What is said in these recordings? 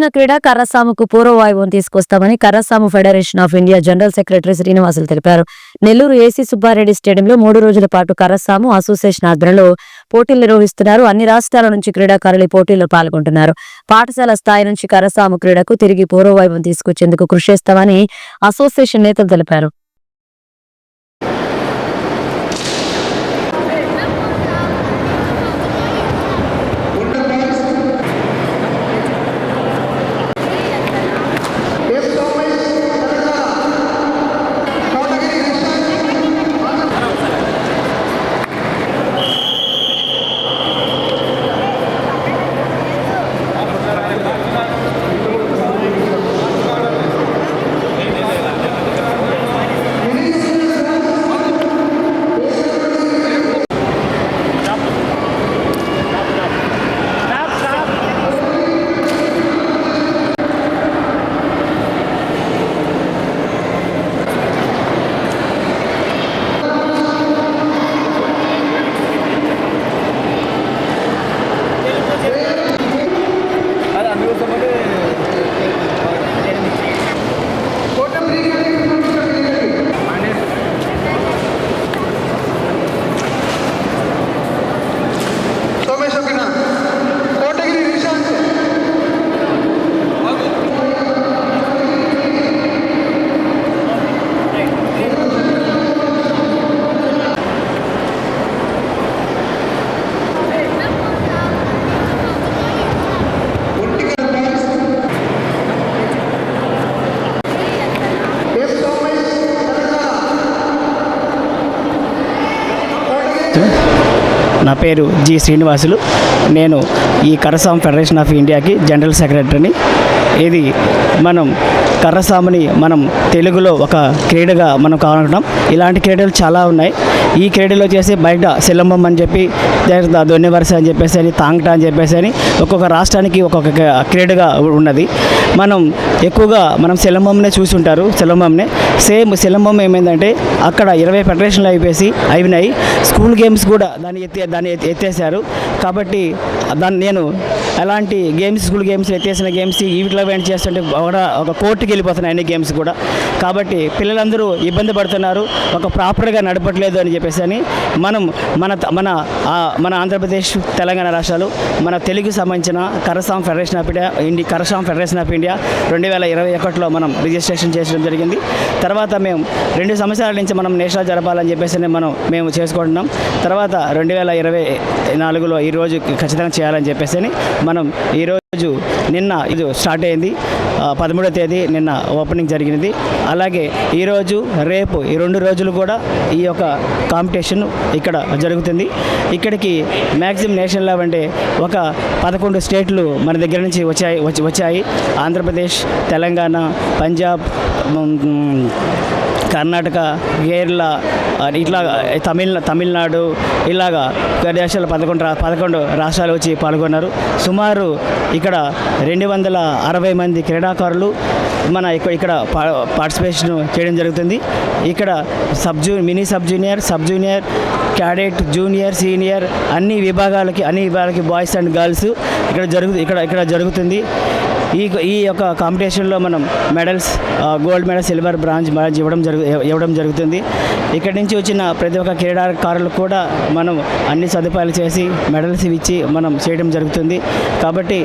ప్రాచీన క్రీడ కర్రసాముకు పూర్వవాయువం తీసుకొస్తామని Karrasamu federation of India general secretary Srinivasulu తెలిపారు. నెల్లూరు ఏసీ సుబ్బారెడ్డి స్టేడియంలో మూడు రోజుల పాటు కర్రసాము అసోసియేషన్ ఆధ్వర్యంలో పోటీలు నిర్వహిస్తున్నారు. అన్ని రాష్ట్రాల నుంచి క్రీడాకారులు ఈ పోటీల్లో పాల్గొంటున్నారు. పాఠశాల స్థాయి నుంచి కరసాము క్రీడకు తిరిగి పూర్వవైభవం తీసుకొచ్చేందుకు కృషి చేస్తామని అసోసియేషన్ నేతలు తెలిపారు. నా పేరు జి శ్రీనివాసులు. నేను ఈ కరసాం ఫెడరేషన్ ఆఫ్ ఇండియాకి జనరల్ సెక్రటరీని ఇది మనం కర్రసాముని మనం తెలుగులో ఒక క్రీడగా మనం కావాలనుకుంటాం ఇలాంటి క్రీడలు చాలా ఉన్నాయి. ఈ క్రీడలో చేసి బయట సిలంబం అని చెప్పి దొన్నె వరుస అని చెప్పేసి అని తాంగట అని చెప్పేసి అని ఒక్కొక్క రాష్ట్రానికి ఒక్కొక్క క్రీడగా ఉన్నది. మనం ఎక్కువగా మనం సిలంబంనే చూసుంటారు సిలంబంనే సేమ్ సిలంబం ఏమైందంటే అక్కడ ఇరవై ఫెడరేషన్లు అయిపోయి అయినాయి. స్కూల్ గేమ్స్ కూడా దాన్ని ఎత్తి దాన్ని ఎత్తేసారు కాబట్టి దాన్ని నేను అలాంటి గేమ్స్ స్కూల్ గేమ్స్ ఎత్తేసిన గేమ్స్ వీటిలో వెంట చేస్తుంటే కూడా ఒక కోర్టుకి వెళ్ళిపోతున్నాయి అన్ని గేమ్స్ కూడా. కాబట్టి పిల్లలందరూ ఇబ్బంది పడుతున్నారు. ఒక ప్రాపర్గా నడపట్లేదు అని చెప్పేసి అని మనం మన త- మన మన ఆంధ్రప్రదేశ్ తెలంగాణ రాష్ట్రాలు మన తెలుగు సంబంధించిన కరసాం ఫెడరేషన్ ఆఫ్ ఇండియా ఇండి కరసాం ఫెడరేషన్ ఆఫ్ ఇండియా రెండు వేల ఇరవై ఒకటిలో మనం రిజిస్ట్రేషన్ చేయడం జరిగింది. తర్వాత మేము రెండు సంవత్సరాల నుంచి మనం నేషనల్ జరపాలని చెప్పేసి మనం మేము చేసుకుంటున్నాం. తర్వాత రెండు వేల ఇరవై నాలుగులో ఈరోజు ఖచ్చితంగా చేయాలని చెప్పేసి అని మనం ఈరోజు రోజు నిన్న ఇది స్టార్ట్ అయింది. పదమూడో తేదీ నిన్న ఓపెనింగ్ జరిగినది. అలాగే ఈరోజు రేపు ఈ రెండు రోజులు కూడా ఈ యొక్క కాంపిటీషన్ ఇక్కడ జరుగుతుంది. ఇక్కడికి మ్యాక్సిమం నేషనల్ లెవెల్ అంటే ఒక పదకొండు స్టేట్లు మన దగ్గర నుంచి వచ్చాయి వచ్చాయి. ఆంధ్రప్రదేశ్ తెలంగాణ పంజాబ్ కర్ణాటక కేరళ ఇట్లా తమిళ తమిళనాడు ఇలాగా దేశాల పదకొండు పదకొండు రాష్ట్రాలు వచ్చి పాల్గొన్నారు. సుమారు ఇక్కడ రెండు వందల అరవై మంది క్రీడాకారులు మన ఇక్కడ ఇక్కడ పా- పార్టిసిపేషన్ చేయడం జరుగుతుంది. ఇక్కడ sub zoo mini sub junior sub junior cadet junior senior అన్ని విభాగాలకి అన్ని విభాగాలకి బాయ్స్ అండ్ గర్ల్స్ ఇక్కడ జరుగు ఇక్కడ ఇక్కడ జరుగుతుంది. ఈ ఈ యొక్క కాంపిటీషన్లో మనం medals gold medal silver bronze bronze ఇవ్వడం జరుగు ఇవ్వడం జరుగుతుంది. ఇక్కడి నుంచి వచ్చిన ప్రతి ఒక్క క్రీడాకారులకు కూడా మనం అన్ని సదుపాయాలు చేసి మెడల్స్ ఇచ్చి మనం చేయడం జరుగుతుంది. కాబట్టి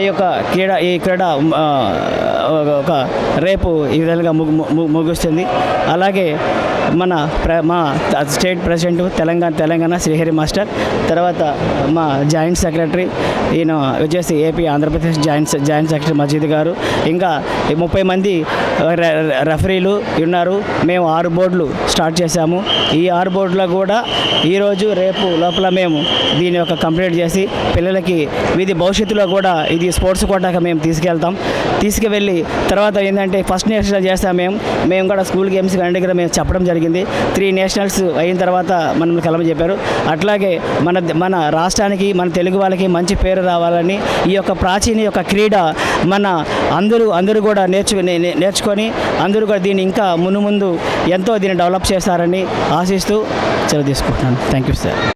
ఈ యొక్క క్రీడ ఈ క్రీడ ఒక రేపు ఈ విధంగా ము- ముగుస్తుంది. అలాగే మన ప్ర మా state president Telangana Telangana Srihari master తర్వాత మా జాయింట్ సెక్రటరీ ఈయన వచ్చేసి AP Andhra Pradesh joint joint secretary Majeed గారు. ఇంకా ఈ ముప్పై మంది రెఫరీలు ఉన్నారు. మేము ఆరు బోర్డులు స్టార్ట్ చేశాము. ఈ ఆరు బోర్డులో కూడా ఈరోజు రేపు లోపల మేము దీని యొక్క కంప్లీట్ చేసి పిల్లలకి ఇది భవిష్యత్తులో కూడా ఇది స్పోర్ట్స్ కోటాగా మేము తీసుకెళ్తాం. తీసుకువెళ్ళి తర్వాత ఏంటంటే ఫస్ట్ నేషనల్ చేస్తాం మేము. మేము కూడా స్కూల్ గేమ్స్ అన్ని దగ్గర మేము చెప్పడం జరిగింది. త్రీ నేషనల్స్ అయిన తర్వాత మనం కలమ చెప్పారు. అట్లాగే మన మన రాష్ట్రానికి మన తెలుగు వాళ్ళకి మంచి పేరు రావాలని ఈ యొక్క ప్రాచీన యొక్క క్రీడ మన అందరూ అందరూ కూడా నేర్చు నేర్చుకొని అందరూ కూడా దీన్ని ఇంకా మును ముందు ఎంతో దీన్ని డెవలప్ చేస్తారని ఆశిస్తూ సెలవు తీసుకుంటున్నాను. Thank you sir.